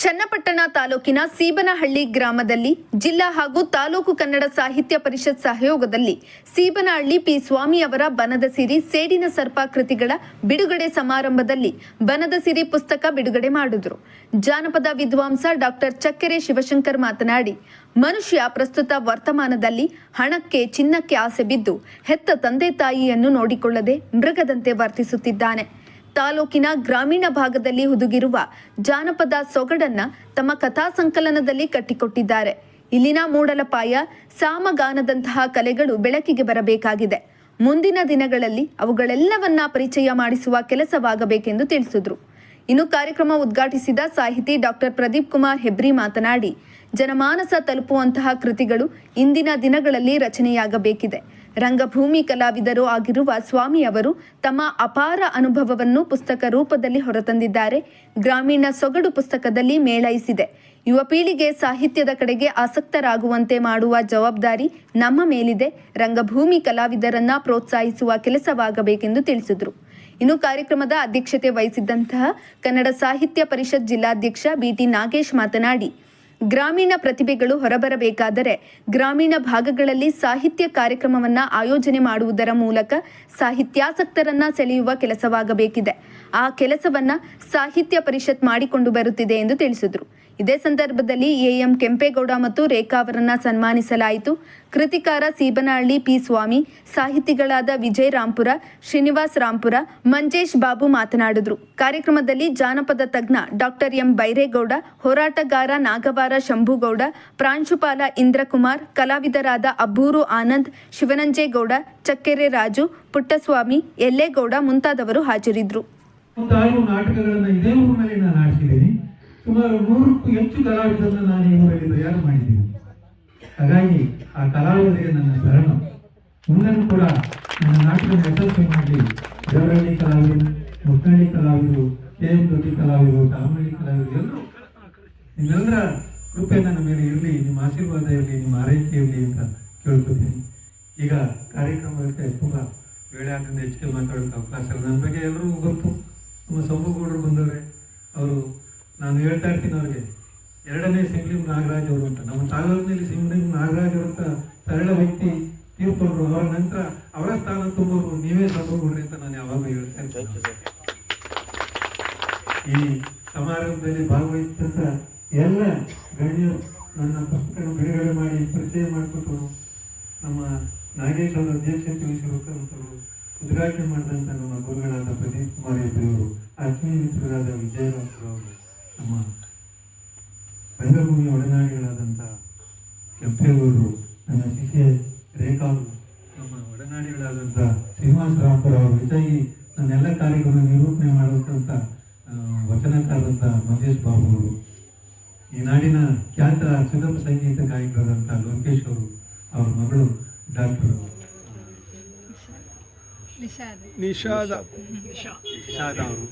ಚನ್ನಪಟ್ಟಣ ತಾಲೂಕಿನ ಸೀಬನಹಳ್ಳಿ ಗ್ರಾಮದಲ್ಲಿ ಜಿಲ್ಲಾ ಹಾಗೂ ತಾಲೂಕು ಕನ್ನಡ ಸಾಹಿತ್ಯ ಪರಿಷತ್ ಸಹಯೋಗದಲ್ಲಿ ಸೀಬನಹಳ್ಳಿ ಪಿ ಸ್ವಾಮಿ ಅವರ ಬನದ ಸಿರಿ ಸೇಡಿನ ಸರ್ಪ ಕೃತಿಗಳ ಬಿಡುಗಡೆ ಸಮಾರಂಭದಲ್ಲಿ ಬನದ ಸಿರಿ ಪುಸ್ತಕ ಬಿಡುಗಡೆ ಮಾಡಿದರು. ಜಾನಪದ ವಿದ್ವಾಂಸ ಡಾಕ್ಟರ್ ಚಕ್ಕೆರೆ ಶಿವಶಂಕರ್ ಮಾತನಾಡಿ, ಮನುಷ್ಯ ಪ್ರಸ್ತುತ ವರ್ತಮಾನದಲ್ಲಿ ಹಣಕ್ಕೆ ಚಿನ್ನಕ್ಕೆ ಆಸೆ ಬಿದ್ದು, ಹೆತ್ತ ತಂದೆ ತಾಯಿಯನ್ನು ನೋಡಿಕೊಳ್ಳದೆ ಮೃಗದಂತೆ ವರ್ತಿಸುತ್ತಿದ್ದಾನೆ. ತಾಲೂಕಿನ ಗ್ರಾಮೀಣ ಭಾಗದಲ್ಲಿ ಹುದುಗಿರುವ ಜಾನಪದ ಸೊಗಡನ್ನ ತಮ್ಮ ಕಥಾ ಸಂಕಲನದಲ್ಲಿ ಕಟ್ಟಿಕೊಟ್ಟಿದ್ದಾರೆ. ಇಲ್ಲಿನ ಮೂಡಲಪಾಯ ಸಾಮಗಾನದಂತಹ ಕಲೆಗಳು ಬೆಳಕಿಗೆ ಬರಬೇಕಾಗಿದೆ. ಮುಂದಿನ ದಿನಗಳಲ್ಲಿ ಅವುಗಳೆಲ್ಲವನ್ನ ಪರಿಚಯ ಮಾಡಿಸುವ ಕೆಲಸವಾಗಬೇಕೆಂದು ತಿಳಿಸಿದ್ರು. ಇನ್ನು ಕಾರ್ಯಕ್ರಮ ಉದ್ಘಾಟಿಸಿದ ಸಾಹಿತಿ ಡಾಕ್ಟರ್ ಪ್ರದೀಪ್ ಕುಮಾರ್ ಹೆಬ್ರಿ ಮಾತನಾಡಿ, ಜನಮಾನಸ ತಲುಪುವಂತಹ ಕೃತಿಗಳು ಇಂದಿನ ದಿನಗಳಲ್ಲಿ ರಚನೆಯಾಗಬೇಕಿದೆ. ರಂಗಭೂಮಿ ಕಲಾವಿದರು ಆಗಿರುವ ಸ್ವಾಮಿ ಅವರು ತಮ್ಮ ಅಪಾರ ಅನುಭವವನ್ನು ಪುಸ್ತಕ ರೂಪದಲ್ಲಿ ಹೊರತಂದಿದ್ದಾರೆ. ಗ್ರಾಮೀಣ ಸೊಗಡು ಪುಸ್ತಕದಲ್ಲಿ ಮೇಳೈಸಿದೆ. ಯುವ ಪೀಳಿಗೆ ಸಾಹಿತ್ಯದ ಕಡೆಗೆ ಆಸಕ್ತರಾಗುವಂತೆ ಮಾಡುವ ಜವಾಬ್ದಾರಿ ನಮ್ಮ ಮೇಲಿದೆ. ರಂಗಭೂಮಿ ಕಲಾವಿದರನ್ನ ಪ್ರೋತ್ಸಾಹಿಸುವ ಕೆಲಸವಾಗಬೇಕೆಂದು ತಿಳಿಸಿದರು. ಇನ್ನು ಕಾರ್ಯಕ್ರಮದ ಅಧ್ಯಕ್ಷತೆ ವಹಿಸಿದ್ದಂತಹ ಕನ್ನಡ ಸಾಹಿತ್ಯ ಪರಿಷತ್ ಜಿಲ್ಲಾಧ್ಯಕ್ಷ ಬಿಟಿ ನಾಗೇಶ್ ಮಾತನಾಡಿ ಗ್ರಾಮೀಣ ಪ್ರತಿಭೆಗಳು ಹೊರಬರಬೇಕಾದರೆ ಗ್ರಾಮೀಣ ಭಾಗಗಳಲ್ಲಿ ಸಾಹಿತ್ಯ ಕಾರ್ಯಕ್ರಮವನ್ನ ಆಯೋಜನೆ ಮಾಡುವುದರ ಮೂಲಕ ಸಾಹಿತ್ಯಾಸಕ್ತರನ್ನ ಸೆಳೆಯುವ ಕೆಲಸವಾಗಬೇಕಿದೆ. ಆ ಕೆಲಸವನ್ನ ಸಾಹಿತ್ಯ ಪರಿಷತ್ ಮಾಡಿಕೊಂಡು ಬರುತ್ತಿದೆ ಎಂದು ತಿಳಿಸಿದರು. ಇದೇ ಸಂದರ್ಭದಲ್ಲಿ ಎಎಂ ಕೆಂಪೇಗೌಡ ಮತ್ತು ರೇಖಾ ಅವರನ್ನ ಸನ್ಮಾನಿಸಲಾಯಿತು. ಕೃತಿಕಾರ ಸೀಬನಹಳ್ಳಿ ಪಿ ಸ್ವಾಮಿ, ಸಾಹಿತಿಗಳಾದ ವಿಜಯ್ ರಾಂಪುರ, ಶ್ರೀನಿವಾಸ್ ರಾಂಪುರ, ಮಂಜೇಶ್ ಬಾಬು ಮಾತನಾಡಿದರು. ಕಾರ್ಯಕ್ರಮದಲ್ಲಿ ಜಾನಪದ ತಜ್ಞ ಡಾಕ್ಟರ್ ಎಂ ಬೈರೇಗೌಡ, ಹೋರಾಟಗಾರ ನಾಗವಾರ ಶಂಭುಗೌಡ, ಪ್ರಾಂಶುಪಾಲ ಇಂದ್ರಕುಮಾರ್, ಕಲಾವಿದರಾದ ಅಬ್ಬೂರು ಆನಂದ್, ಶಿವನಂಜೇಗೌಡ, ಚಕ್ಕೆರೆ ರಾಜು, ಪುಟ್ಟಸ್ವಾಮಿ, ಎಲ್ಲೇಗೌಡ ಮುಂತಾದವರು ಹಾಜರಿದ್ದರು ಸುಮಾರು ನೂರಕ್ಕೂ ಹೆಚ್ಚು ಕಲಾವಿದರನ್ನು ನಾನು ಈ ಊರಲ್ಲಿ ತಯಾರು ಮಾಡಿದ್ದೀನಿ. ಹಾಗಾಗಿ ಆ ಕಲಾವಿದರಿಗೆ ನನ್ನ ಶರಣ. ಮುಂದನ್ನು ಕೂಡ ನನ್ನ ನಾಟಕ ಯಶಸ್ವಿ ಮಾಡಿ. ದೇವರಹಳ್ಳಿ ಕಲಾವಿದರು ಮುಕ್ಕಳ್ಳಿ ಕಲಾವಿದರು ಕೆ ಎಂ ದೊಡ್ಡಿ ಕಲಾವಿದರು ತಾಮಳ್ಳಿ ಕಲಾವಿದರು ಎಲ್ಲರೂ. ನಿಮ್ಮೆಲ್ಲರ ಕೃಪೆ ನನ್ನ ಮೇಲೆ ಇರಲಿ, ನಿಮ್ಮ ಆಶೀರ್ವಾದ ಇರಲಿ, ನಿಮ್ಮ ಆರೈಕೆ ಇರಲಿ ಅಂತ ಕೇಳ್ಕೊತೀನಿ. ಈಗ ಕಾರ್ಯಕ್ರಮಕ್ಕೆ ತುಂಬ ವೇಳೆ ಆಗ್ತದೆ, ಹೆಚ್ಚಿಗೆ ಮಾತಾಡೋಕ್ಕೆ ಅವಕಾಶ ನನ್ನ ಬಗ್ಗೆ ಎಲ್ಲರಿಗೂ ಗೊತ್ತು. ನಮ್ಮ ಸೊಂಬಗೌಡರು ಬಂದವರೆ, ಅವರು ನಾನು ಹೇಳ್ತಾ ಇರ್ತೀನಿ ಅವ್ರಿಗೆ ಎರಡನೇ ಸಿಂಗ್ಲಿಂ ನಾಗರಾಜ್ ಅವರು ಅಂತ. ನಮ್ಮ ತಾಲೂಕಿನಲ್ಲಿ ಸಿಂಗ್ಲಿಂ ನಾಗರಾಜ್ ಅವರು ಅಂತ ಸರಳ ವ್ಯಕ್ತಿ ತೀರ್ಕೊಂಡ್ರು ಅವರ ನಂತರ ಅವರ ಸ್ಥಾನ ತುಂಬೋರು ನೀವೇ ಸೊಂಬಗೌಡ್ರಿ ಅಂತ ನಾನು ಯಾವಾಗಲೂ ಹೇಳ್ತಾ ಇರ್ತೀನಿ. ಈ ಸಮಾರಂಭದಲ್ಲಿ ಭಾಗವಹಿಸಿದಂತ ಎಲ್ಲ ಗಣ್ಯರು ನನ್ನ ಪುಸ್ತಕ ಬಿಡುಗಡೆ ಮಾಡಿ ಪರಿಚಯ ಮಾಡಿಕೊಟ್ಟರು ನಮ್ಮ ನಾಗೇಶ್ ಅವರ ಅಧ್ಯಕ್ಷತೆ ವಹಿಸಿರುವಂತವರು ಉದ್ಘಾಟನೆ ಮಾಡಿದಂಥ ನಮ್ಮ ಗುರುಗಳಾದ ಪ್ರದೀಪ್ ಕುಮಾರ್ ಇದ್ದರು ಆತ್ಮೀಯ ಮಿತ್ರರಾದ ವಿಜಯರಾಮರವರು ನಮ್ಮ ರಂಗಭೂಮಿಯ ಒಡನಾಡಿಗಳಾದಂಥ ಕೆಂಪೇಗೌಡರು ನನ್ನ ಶಿಷ್ಯ ರೇಖಾ ಅವರು. ನಮ್ಮ ಒಡನಾಡಿಗಳಾದಂಥ ಶ್ರೀನಿವಾಸ ರಾಮ್ಪುರ ಅವರು. ಹೆಚ್ಚಾಗಿ ನನ್ನೆಲ್ಲ ಕಾರ್ಯಕ್ರಮ ನಿರೂಪಣೆ ಮಾಡುವಂಥ ವಚನಕ್ಕಾದಂಥ ಮಹೇಶ್ ಬಾಬು ಅವರು. ಈ ನಾಡಿನ ಖ್ಯಾತ ಸುಗಮ ಸಂಗೀತ ಗಾಯಕರಾದಂಥ ಲೋಕೇಶ್ ಅವರು ಅವ್ರ ಮಗಳು ಡಾಕ್ಟರ್ ನಿಷಾದ. ನಿಷಾದ. ಅವರು.